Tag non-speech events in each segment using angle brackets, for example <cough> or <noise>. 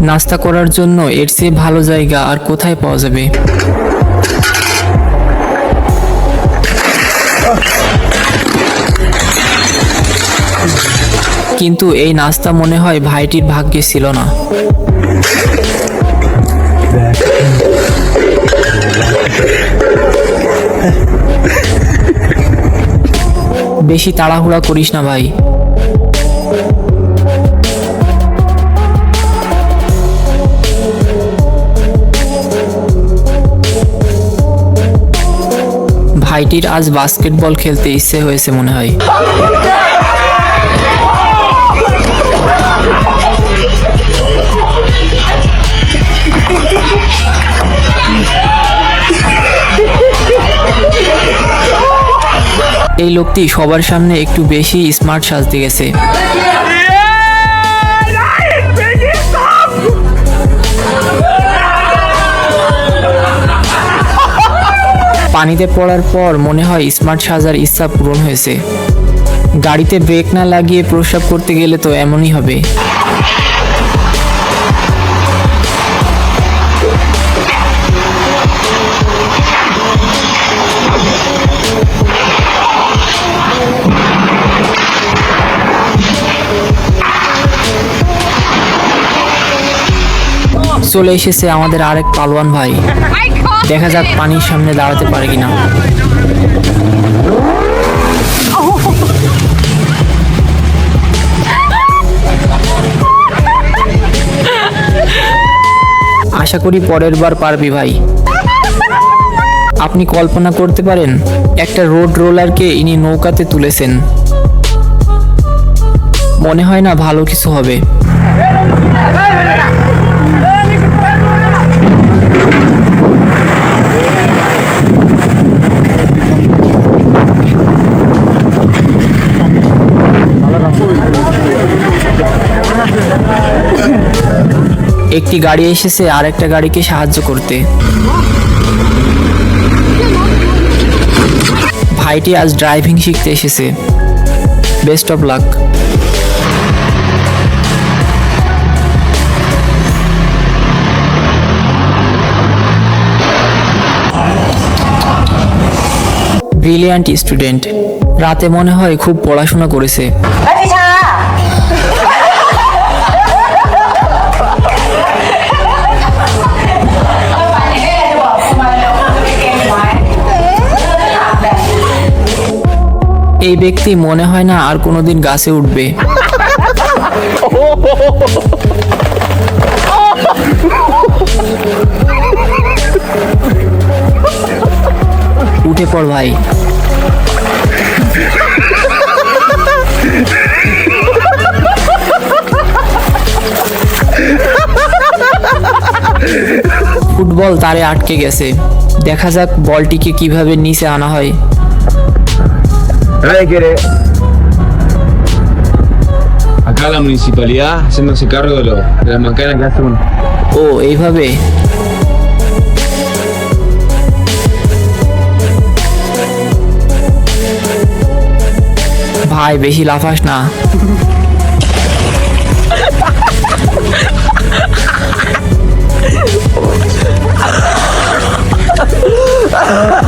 নাস্তা করার জন্য এর চেয়ে ভালো জায়গা আর কোথায় পাওয়া যাবে? কিন্তু এই নাস্তা মনে হয় ভাইটির ভাগ্যে ছিল না। বেশি তাড়াহুড়া করিস না ভাই। ভাইটির আজ বাস্কেটবল খেলতে ইচ্ছে হয়েছে মনে হয়। এই লোকটি সবার সামনে একটু বেশি স্মার্ট সাজতে গেছে। পানিতে পড়ার পর মনে হয় স্মার্ট সাজার ইচ্ছা পূরণ হয়েছে। গাড়িতে ব্রেক না লাগিয়ে প্রস্রাব করতে গেলে তো এমনই হবে। চলে এসেছে আমাদের আরেক পালোয়ান ভাই। দেখা যাক পানির সামনে দাঁড়াতে পারে কিনা। আশা করি পরের বার পারবি ভাই। আপনি কল্পনা করতে পারেন, একটা রোড রোলারকে ইনি নৌকাতে তুলেছেন। মনে হয় না ভালো কিছু হবে। একটি গাড়ি এসেছে আর একটা গাড়িকে সাহায্য করতে। ভাইটি আজ ড্রাইভিং শিখতে এসেছে। Best of luck. Brilliant student রাতে মনে হয় খুব পড়াশোনা করেছে। এই ব্যক্তি মনে হয় না আর কোনোদিন গাছে উঠবে। উঠে পড় ভাই। ফুটবল তারে আটকে গেছে। দেখা যাক বলটিকে কীভাবে নিচে আনা হয়। Nadie quiere. Acá la municipalidad haciéndose cargo de, lo, de las macanas que hace uno. Oh, es babé. Ay, welche Lavaschna. Ah. <laughs>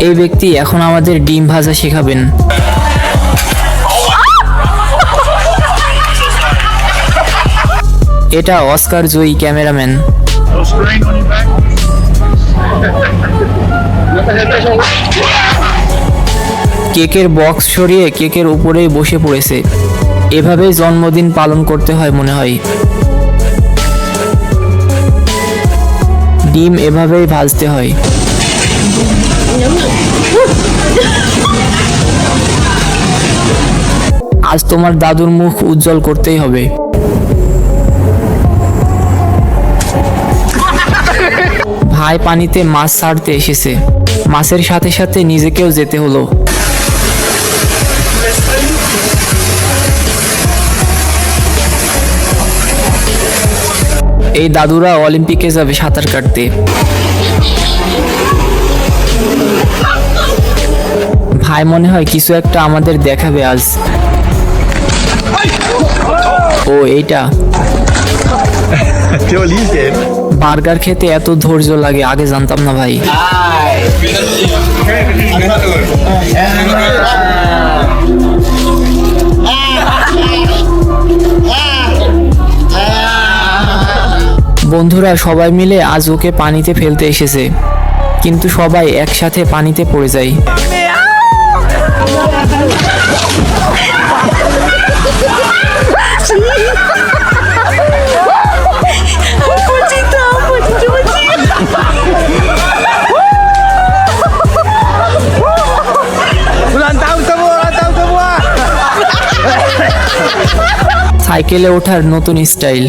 এই ব্যক্তি এখন আমাদের ডিম ভাজা শেখাবেন। এটা অস্কার জয়ী ক্যামেরাম্যান। কেকের বক্স সরিয়ে কেকের উপরেই বসে পড়েছে। এভাবেই জন্মদিন পালন করতে হয় মনে হয়। ডিম এভাবেই ভাজতে হয়। আজ তোমার দাদুর মুখ উজ্জ্বল করতেই হবে। ভাই পানিতে মাছ ছাড়তে এসেছে। মাছের সাথে সাথে নিজেকেও যেতে হলো। এই দাদুরা অলিম্পিকে যাবে সাঁতার কাটতে। ভাই মনে হয় কিছু একটা আমাদের দেখাবে আজ। ও এইটা? বার্গার খেতে এত ধৈর্য লাগে আগে জানতাম না ভাই। বন্ধুরা সবাই মিলে আজ ওকে পানিতে ফেলতে এসেছে। কিন্তু সবাই একসাথে পানিতে পড়ে যায়। সাইকেলে ওঠার নতুন স্টাইল।